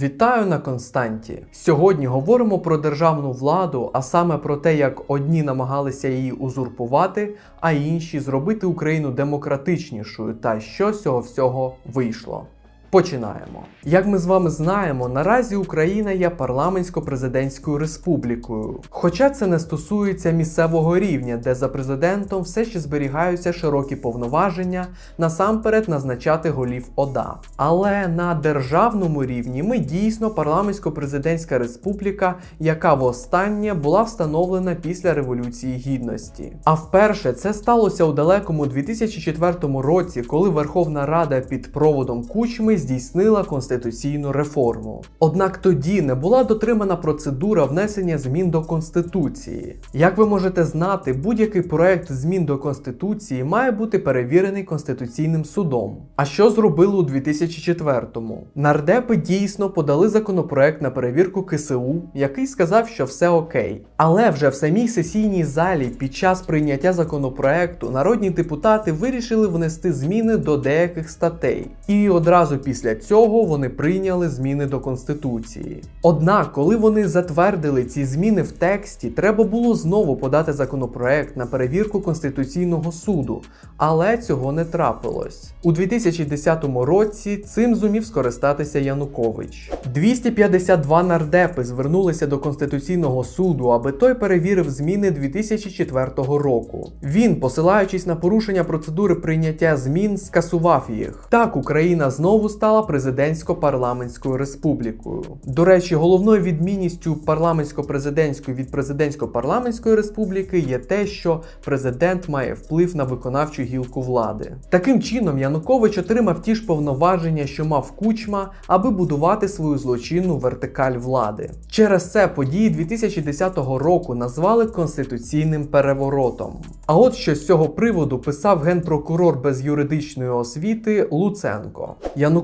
Вітаю на Константі. Сьогодні говоримо про державну владу, а саме про те, як одні намагалися її узурпувати, а інші зробити Україну демократичнішою та що з цього всього вийшло. Починаємо. Як ми з вами знаємо, наразі Україна є парламентсько-президентською республікою. Хоча це не стосується місцевого рівня, де за президентом все ще зберігаються широкі повноваження, насамперед назначати голів ОДА. Але на державному рівні ми дійсно парламентсько-президентська республіка, яка востаннє була встановлена після Революції Гідності. А вперше це сталося у далекому 2004 році, коли Верховна Рада під проводом Кучми здійснила конституційну реформу. Однак тоді не була дотримана процедура внесення змін до Конституції. Як ви можете знати, будь-який проект змін до Конституції має бути перевірений Конституційним судом. А що зробили у 2004-му? Нардепи дійсно подали законопроект на перевірку КСУ, який сказав, що все окей. Але вже в самій сесійній залі під час прийняття законопроекту народні депутати вирішили внести зміни до деяких статей. І одразу після цього вони прийняли зміни до Конституції. Однак, коли вони затвердили ці зміни в тексті, треба було знову подати законопроект на перевірку Конституційного суду, але цього не трапилось. У 2010 році цим зумів скористатися Янукович. 252 нардепи звернулися до Конституційного суду, аби той перевірив зміни 2004 року. Він, посилаючись на порушення процедури прийняття змін, скасував їх. Так Україна знову президентсько-парламентською республікою. До речі, головною відмінністю парламентсько-президентської від президентсько-парламентської республіки є те, що президент має вплив на виконавчу гілку влади. Таким чином, Янукович отримав ті ж повноваження, що мав кучма, аби будувати свою злочинну вертикаль влади. Через це події 2010 року назвали конституційним переворотом. А от що з цього приводу писав генпрокурор без юридичної освіти Луценко.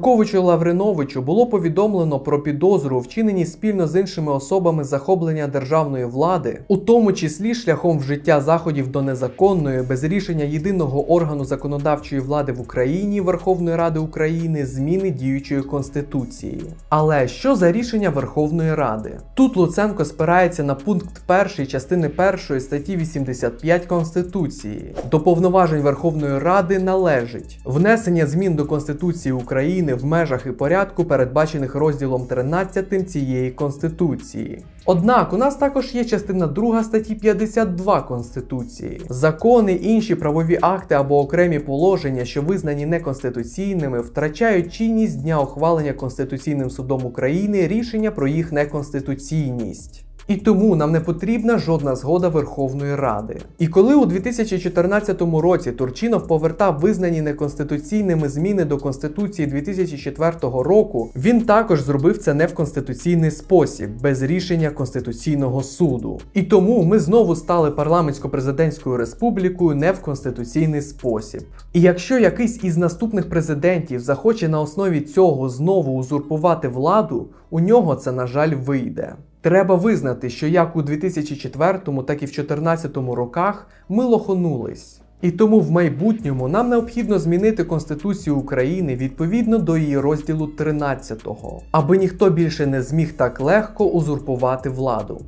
Януковичу Лавриновичу було повідомлено про підозру у вчиненні спільно з іншими особами захоплення державної влади, у тому числі шляхом вжиття заходів до незаконної без рішення єдиного органу законодавчої влади в Україні Верховної Ради України зміни діючої конституції. Але що за рішення Верховної Ради? Тут Луценко спирається на пункт 1 частини 1 статті 85 Конституції. До повноважень Верховної Ради належить внесення змін до Конституції України в межах і порядку, передбачених розділом 13 цієї Конституції. Однак у нас також є частина 2 статті 52 Конституції. Закони, інші правові акти або окремі положення, що визнані неконституційними, втрачають чинність дня ухвалення Конституційним судом України рішення про їх неконституційність. І тому нам не потрібна жодна згода Верховної Ради. І коли у 2014 році Турчинов повертав визнані неконституційними зміни до Конституції 2004 року, він також зробив це не в конституційний спосіб, без рішення Конституційного суду. І тому ми знову стали парламентсько-президентською республікою не в конституційний спосіб. І якщо якийсь із наступних президентів захоче на основі цього знову узурпувати владу, у нього це, на жаль, вийде. Треба визнати, що як у 2004, так і в 2014 роках ми лохонулись. І тому в майбутньому нам необхідно змінити Конституцію України відповідно до її розділу 13, аби ніхто більше не зміг так легко узурпувати владу.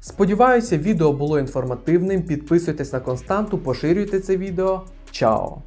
Сподіваюся, відео було інформативним. Підписуйтесь на константу, поширюйте це відео. Чао!